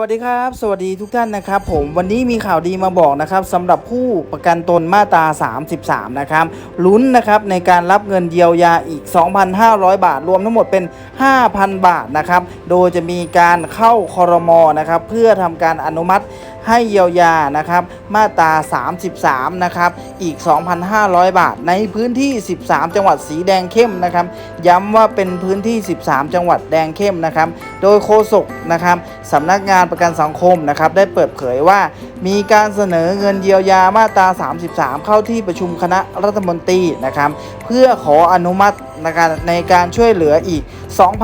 วัสดีครับ สวัสดีทุกท่านนะครับ ผมวันนี้มีข่าวดีมาบอกนะครับสำหรับผู้ประกันตนมาตรา 33 นะครับลุ้นนะครับในการรับเงินเยียวยาอีก 2,500 บาท รวมทั้งหมดเป็น 5,000 บาทนะครับ โดยจะมีการเข้าคอรมอนะครับ เพื่อทำการอนุมัติให้เยียวยานะครับ มาตรา 33 นะครับ อีก 2,500 บาท ในพื้นที่ 13 จังหวัดสีแดงเข้มนะครับ ย้ำว่าเป็นพื้นที่ 13 จังหวัดแดงเข้มนะครับ โดยโฆษกนะครับ สำนักงานประกันสังคมนะครับได้เปิดเผยว่า มีการเสนอเงินเยียวยามาตรา 33 เข้าที่ประชุมคณะรัฐมนตรีนะครับเพื่อขออนุมัตินะครับในการช่วยเหลืออีก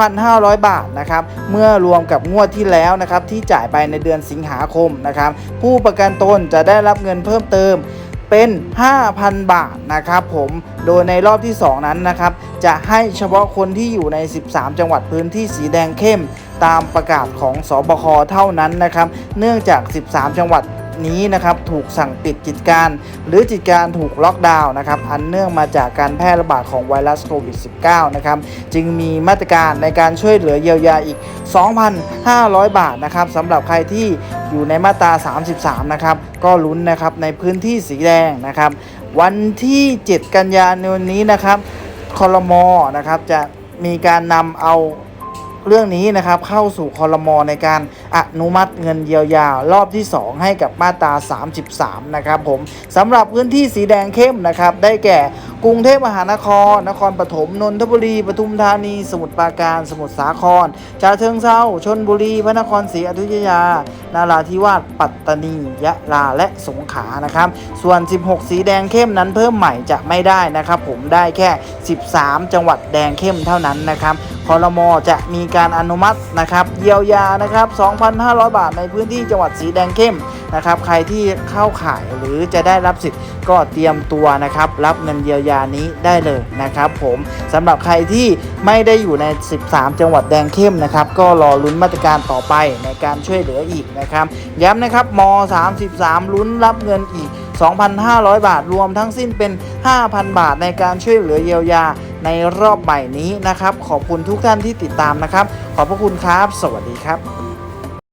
2,500 บาทนะครับเมื่อรวมกับงวดที่แล้วนะครับที่จ่ายไปในเดือนสิงหาคมนะครับผู้ประกันตนจะได้รับเงินเพิ่มเติม เป็น 5,000 บาทนะครับผมโดยในรอบที่ 2 นั้นนะครับจะให้เฉพาะคนที่อยู่ใน 13 จังหวัดพื้นที่สีแดงเข้ม ตามประกาศของสบคเท่านั้นนะครับ เนื่องจาก 13 จังหวัด นี้นะครับถูกสั่งปิดกิจการ หรือกิจการถูกล็อกดาวน์นะครับอันเนื่องมาจากการแพร่ระบาดของไวรัสโควิด -19 นะครับจึงมีมาตรการในการช่วยเหลือเยียวยาอีก 2,500 บาทนะครับสำหรับใครที่อยู่ในมาตรา 33 นะครับ ก็ลุ้นนะครับในพื้นที่สีแดงนะครับ วันที่ 7 กันยายนนี้นะครับคอรมอนะครับจะมีการนำเอา เรื่องนี้นะครับเข้าสู่คอรมอในการอนุมัติเงินเยียวยา รอบที่ 2 ให้กับมาตรา 33 นะครับผมสำหรับพื้นที่สีแดงเข้มนะครับได้แก่กรุงเทพมหานคร นครปฐม นนทบุรี ปทุมธานี สมุทรปราการ สมุทรสาครฉะเชิงเทราชนบุรี พระนครศรีอยุธยา นาราธิวาส ปัตตานี ยะลา และสงขลา นะครับ ส่วน 16 สีแดงเข้มนั้นเพิ่มใหม่จะไม่ได้นะครับ ผมได้แค่ 13 จังหวัดแดงเข้มเท่านั้นนะครับ อรมอจะมีการอนุมัตินะครับเยียวยานะครับ 2,500 บาทในพื้นที่จังหวัดสีแดงเข้มนะครับ ใครที่เข้าข่ายหรือจะได้รับสิทธิ์ก็เตรียมตัวนะครับ รับเงินเยียวยานี้ได้เลยนะครับ ผมสำหรับใครที่ไม่ได้อยู่ใน 13 จังหวัดแดงเข้มนะครับ ก็รอลุ้นมาตรการต่อไปในการช่วยเหลืออีกนะครับ ย้ำนะครับม 33ลุ้นรับเงินอีก 2,500 บาทรวมทั้งสิ้นเป็น 5,000 บาทในการช่วยเหลือเยียวยาในรอบใหม่นี้นะครับ ขอบคุณทุกท่านที่ติดตามนะครับ ขอบพระคุณครับ สวัสดีครับ